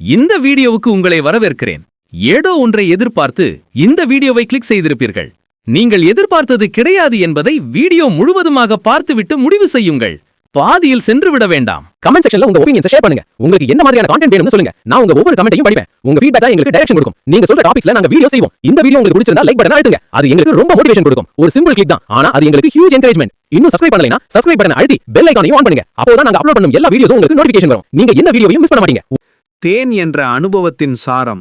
இந்த வீடியோவுக்கு உங்களை வரவேற்கிறேன். ஏதோ ஒன்றை எதிர்பார்த்து இந்த வீடியோவை கிளிக் செய்திருப்பீர்கள். நீங்கள் எதிர்பார்த்தது கிடையாது என்பதை வீடியோ முழுவதுமாக பார்த்துவிட்டு முடிவு செய்யுங்கள். பாதியில் சென்று விட வேண்டாம். கமெண்ட் செக்ஷன்ல உங்க ஒப்பீனியன்ஸ் ஷேர் பண்ணுங்க. உங்களுக்கு என்ன மாதிரியான கான்டென்ட் வேணும்னு சொல்லுங்க. நான் உங்க ஒவ்வொரு கமெண்ட்டையும் படிப்பேன். உங்க ஃபீட்பேக்கா எங்களுக்கு டைரக்ஷன் கொடுக்கும். நீங்க சொல்ற டாபிக்ஸ்ல நாங்க வீடியோ செய்வோம். இந்த வீடியோ உங்களுக்கு பிடிச்சிருந்தா லைக் பட்டன் அழுத்துங்க. அது எங்களுக்கு ரொம்ப மோட்டிவேஷன் கொடுக்கும். ஒரு சிம்பிள் கிளிக் தான். ஆனா அது எங்களுக்கு ஹியூஜ் என்கரேஜ்மெண்ட் இன்னும் சப்ஸ்கிரைப் பண்ணலைனா சப்ஸ்கிரைப் பட்டன் அழுத்தி பெல் ஐகானையும் ஆன் பண்ணுங்க. அப்போதான் நாங்க அப்லோட் பண்ணும் எல்லா வீடியோஸும் உங்களுக்கு நோட்டிஃபிகேஷன் வரும். நீங்க என்ன வீடியோவையும் மிஸ் பண்ண மாட்டீங்க. தேன் என்ற அனுபவத்தின் சாரம்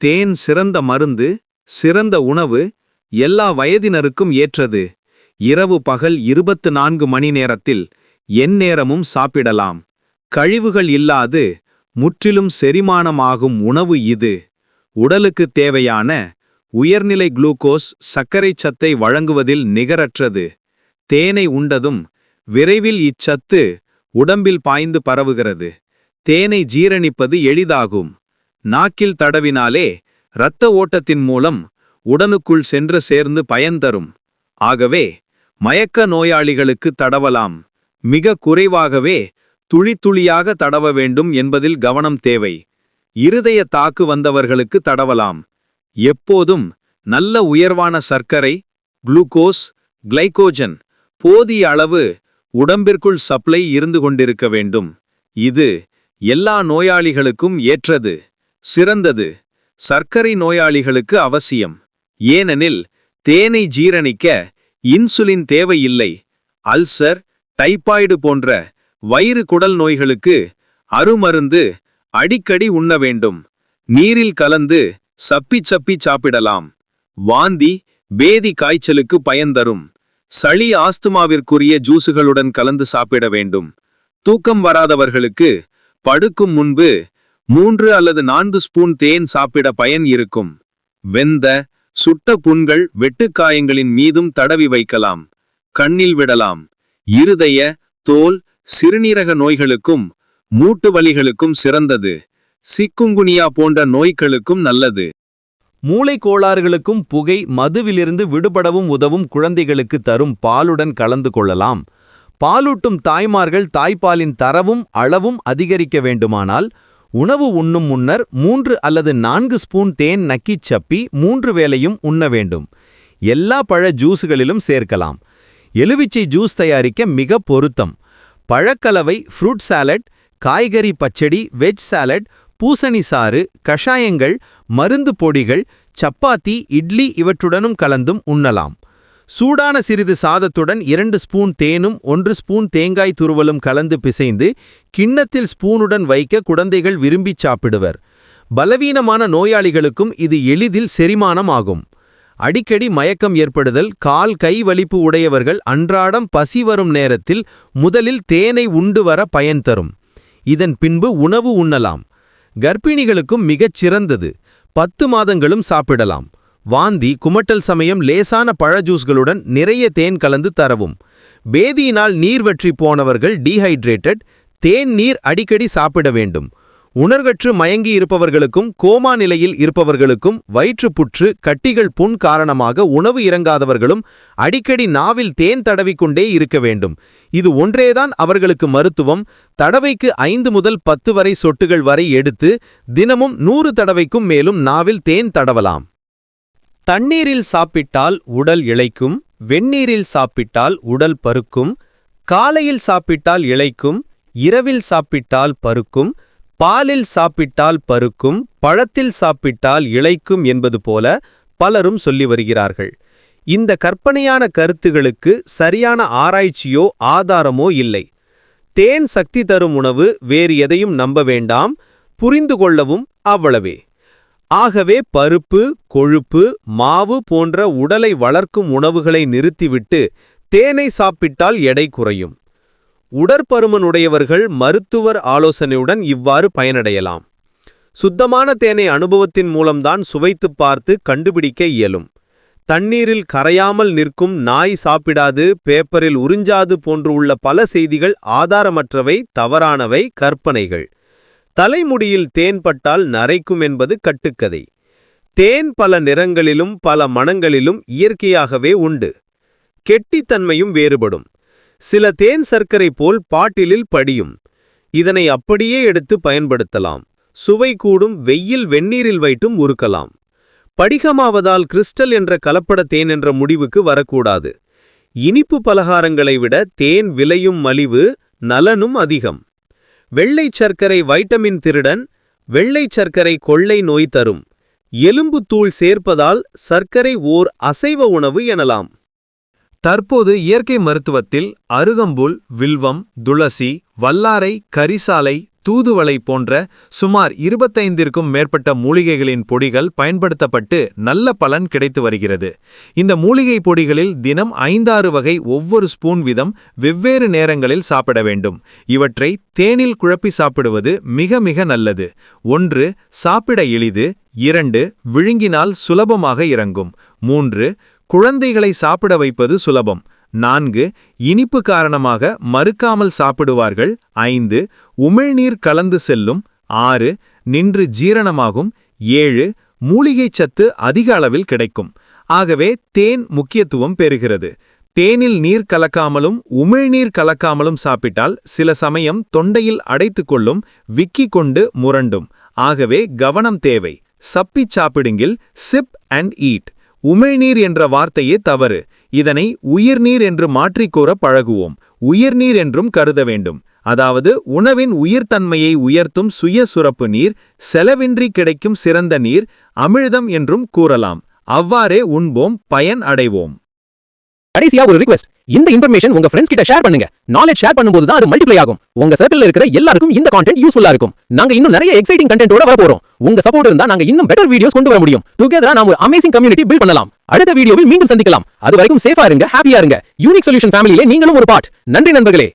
தேன் சிறந்த மருந்து சிறந்த உணவு எல்லா வயதினருக்கும் ஏற்றது. இரவு பகல் இருபத்து நான்கு மணி நேரத்தில் எந்நேரமும் சாப்பிடலாம். கழிவுகள் இல்லாது முற்றிலும் செரிமானமாகும் உணவு இது. உடலுக்கு தேவையான உயர்நிலை குளுக்கோஸ் சர்க்கரைச் சத்தை வழங்குவதில் நிகரற்றது. தேனை உண்டதும் விரைவில் இச்சத்து உடம்பில் பாய்ந்து பரவுகிறது. தேனை ஜீரணிப்பது எளிதாகும். நாக்கில் தடவினாலே இரத்த ஓட்டத்தின் மூலம் உடனுக்குள் சென்று சேர்ந்து பயன் தரும். ஆகவே மயக்க நோயாளிகளுக்கு தடவலாம். மிக குறைவாகவே துளித்துளியாக தடவ வேண்டும் என்பதில் கவனம் தேவை. இருதய தாக்கு வந்தவர்களுக்கு தடவலாம். எப்போதும் நல்ல உயர்வான சர்க்கரை குளுக்கோஸ் கிளைகோஜன் போதிய அளவு உடம்பிற்குள் சப்ளை இருந்து கொண்டிருக்க வேண்டும். இது எல்லா நோயாளிகளுக்கும் ஏற்றது சிறந்தது சர்க்கரை நோயாளிகளுக்கு அவசியம். ஏனெனில் தேனை ஜீரணிக்க இன்சுலின் தேவையில்லை அல்சர் டைபாய்டு போன்ற வயிறு குடல் நோய்களுக்கு அருமருந்து அடிக்கடி உண்ண வேண்டும். நீரில் கலந்து சப்பி சப்பி சாப்பிடலாம். வாந்தி பேதி காய்ச்சலுக்கு பயன்தரும் சளி ஆஸ்துமாவிற்குரிய ஜூசுகளுடன் கலந்து சாப்பிட வேண்டும். தூக்கம் வராதவர்களுக்கு படுக்கும் முன்பு மூன்று அல்லது நான்கு ஸ்பூன் தேன் சாப்பிட பயன் இருக்கும். வெந்த சுட்ட புண்கள் வெட்டுக்காயங்களின் மீதும் தடவி வைக்கலாம். கண்ணில் விடலாம். இருதய தோல் சிறுநீரக நோய்களுக்கும் மூட்டு வலிகளுக்கும் சிறந்தது. சிக்குங்குனியா போன்ற நோய்களுக்கும் நல்லது. மூளை கோளாறுகளுக்கும் புகை மதுவிலிருந்து விடுபடவும் உதவும் குழந்தைகளுக்கு தரும் பாலுடன் கலந்து கொள்ளலாம். பாலூட்டும் தாய்மார்கள் தாய்ப்பாலின் தரவும் அளவும் அதிகரிக்க வேண்டுமானால் உணவு உண்ணும் முன்னர் மூன்று அல்லது நான்கு ஸ்பூன் தேன் நக்கிச் சப்பி மூன்று வேளையும் உண்ண வேண்டும். எல்லா பழ ஜூஸுகளிலும் சேர்க்கலாம். எலுவிச்சை ஜூஸ் தயாரிக்க மிக பொருத்தம். பழக்கலவை ஃப்ரூட் சாலட் காய்கறி பச்சடி வெஜ் சாலட் பூசணி சாறு கஷாயங்கள் மருந்து பொடிகள் சப்பாத்தி இட்லி இவற்றுடனும் கலந்தும் உண்ணலாம். சூடான சிறிது சாதத்துடன் இரண்டு ஸ்பூன் தேனும் ஒன்று ஸ்பூன் தேங்காய் துருவலும் கலந்து பிசைந்து கிண்ணத்தில் ஸ்பூனுடன் வைக்க குழந்தைகள் விரும்பிச் சாப்பிடுவர். பலவீனமான நோயாளிகளுக்கும் இது எளிதில் செரிமானம் ஆகும் அடிக்கடி மயக்கம் ஏற்படுதல் கால் கை வலிப்பு உடையவர்கள் அன்றாடம் பசி வரும் நேரத்தில் முதலில் தேனை உண்டு வர பயன் தரும். இதன் பின்பு உணவு உண்ணலாம். கர்ப்பிணிகளுக்கும் மிகச் சிறந்தது. பத்து மாதங்களும் சாப்பிடலாம். வாந்தி குமட்டல் சமயம் லேசான பழ ஜூஸ்களுடன் நிறைய தேன் கலந்து தரவும். பேதியினால் நீர் வற்றி போனவர்கள் டீஹைட்ரேட்டட் தேன் நீர் அடிக்கடி சாப்பிட வேண்டும். உணர்கற்று மயங்கி இருப்பவர்களுக்கும் கோமா நிலையில் இருப்பவர்களுக்கும் வயிற்றுப்புற்று கட்டிகள் புண் காரணமாக உணவு இறங்காதவர்களும் அடிக்கடி நாவில் தேன் தடவிக்கொண்டே இருக்க வேண்டும். இது ஒன்றேதான் அவர்களுக்கு மருத்துவம். தடவைக்கு ஐந்து முதல் பத்து வரை சொட்டுகள் வரை எடுத்து தினமும் நூறு தடவைக்கும் மேலும் நாவில் தேன் தடவலாம். தண்ணீரில் சாப்பிட்டால் உடல் இளைக்கும் வெந்நீரில் சாப்பிட்டால் உடல் பருக்கும் காலையில் சாப்பிட்டால் இளைக்கும் இரவில் சாப்பிட்டால் பருக்கும் பாலில் சாப்பிட்டால் பருக்கும் பழத்தில் சாப்பிட்டால் இளைக்கும் என்பது போல பலரும் சொல்லி வருகிறார்கள். இந்த கற்பனையான கருத்துகளுக்கு சரியான ஆராய்ச்சியோ ஆதாரமோ இல்லை. தேன் சக்தி தரும் உணவு வேறு எதையும் நம்ப வேண்டாம் புரிந்து கொள்ளவும் அவ்வளவே. ஆகவே பருப்பு கொழுப்பு மாவு போன்ற உடலை வளர்க்கும் உணவுகளை நிறுத்திவிட்டு தேனை சாப்பிட்டால் எடை குறையும். உடற்பருமனுடையவர்கள் மருத்துவர் ஆலோசனையுடன் இவ்வாறு பயனடையலாம். சுத்தமான தேனை அனுபவத்தின் மூலம்தான் சுவைத்துப் பார்த்து கண்டுபிடிக்க இயலும். தண்ணீரில் கரையாமல் நிற்கும் நாய் சாப்பிடாது பேப்பரில் உறிஞ்சாது போன்று உள்ள பல செய்திகள் ஆதாரமற்றவை தவறானவை கற்பனைகள். தலைமுடியில் தேன் பட்டால் நரைக்கும் என்பது கட்டுக்கதை. தேன் பல நிறங்களிலும் பல மணங்களிலும் இயற்கையாகவே உண்டு. கெட்டித்தன்மையும் வேறுபடும். சில தேன் சர்க்கரை போல் பாட்டிலில் படியும். இதனை அப்படியே எடுத்து பயன்படுத்தலாம். சுவை கூடும் வெயில் வெந்நீரில் வைட்டும் உருக்கலாம். படிகமாவதால் கிறிஸ்டல் என்ற கலப்பட தேன் என்ற முடிவுக்கு வரக்கூடாது. இனிப்பு பலகாரங்களை விட தேன் விலையும் மலிவு நலனும் அதிகம். வெள்ளைச் சர்க்கரை வைட்டமின் திருடன் வெள்ளைச் சர்க்கரை கொள்ளை நோய் தரும். எலும்பு தூள் சேர்ப்பதால் சர்க்கரை ஓர் அசைவ உணவு எனலாம். தற்போது இயற்கை மருத்துவத்தில் அருகம்புல் வில்வம் துளசி வல்லாரை கரிசாலை தூதுவளை போன்ற சுமார் இருபத்தைந்திற்கும் மேற்பட்ட மூலிகைகளின் பொடிகள் பயன்படுத்தப்பட்டு நல்ல பலன் கிடைத்து வருகிறது. இந்த மூலிகை பொடிகளில் தினம் ஐந்தாறு வகை ஒவ்வொரு ஸ்பூன் வீதம் வெவ்வேறு நேரங்களில் சாப்பிட வேண்டும். இவற்றை தேனில் குழப்பி சாப்பிடுவது மிக மிக நல்லது. ஒன்று சாப்பிட எளிது. இரண்டு விழுங்கினால் சுலபமாக இறங்கும். மூன்று குழந்தைகளை சாப்பிட வைப்பது சுலபம். நான்கு இனிப்பு காரணமாக மறுக்காமல் சாப்பிடுவார்கள். ஐந்து உமிழ்நீர் கலந்து செல்லும். ஆறு நின்று ஜீரணமாகும். ஏழு மூலிகைச் சத்து அதிக அளவில் கிடைக்கும். ஆகவே தேன் முக்கியத்துவம் பெறுகிறது. தேனில் நீர் கலக்காமலும் உமிழ்நீர் கலக்காமலும் சாப்பிட்டால் சில சமயம் தொண்டையில் அடைத்துக் கொள்ளும் விக்கி கொண்டு முரண்டும். ஆகவே கவனம் தேவை. சப்பிச் சாப்பிடுங்கில் சிப் அண்ட் ஈட் உமிழ்நீர் என்ற வார்த்தையே தவறு. இதனை உயிர்நீர் என்று மாற்றிக்கூற பழகுவோம். உயிர்நீர் என்றும் கருத வேண்டும். அதாவது உணவின் உயிர்த்தன்மையை உயர்த்தும் சுய சுரப்பு நீர் செலவின்றி கிடைக்கும் சிறந்த நீர் அமிழ்தம் என்றும் கூறலாம். அவ்வாறே உண்போம் பயன் அடைவோம். கடைசியா ஒரு ரிக்வெஸ்ட் இந்த இன்ஃபர்மேஷன் உங்க ஃப்ரெண்ட்ஸ் கிட்ட ஷேர் பண்ணுங்க. நாலேஜ் ஷேர் பண்ணும்போது தான் அது மல்டிப்ளை ஆகும். உங்க சர்க்கிள் இருக்கிற எல்லாருக்கும் இந்த கான்டென்ட் யூஸ்ஃபுல்லா இருக்கும். நாங்க இன்னும் நிறைய எக்ஸைட்டிங் கண்டென்ட்டோட வர போறோம் உங்க சப்போர்ட் இருந்தா நாங்க இன்னும் பெட்டர் வீடியோஸ் கொண்டு வர முடியும். டுகெதரா நாம ஒரு அமேசிங் கம்யூனிட்டி பில்ட் பண்ணலாம். அடுத்த வீடியோவில் மீண்டும் சந்திக்கலாம். அது வரைக்கும் சேஃபா இருங்க ஹாப்பியா இருங்க. யூனிக் சொல்யூஷன் ஃபேமிலியிலே நீங்களும் ஒரு பார்ட் நன்றி நண்பர்களே.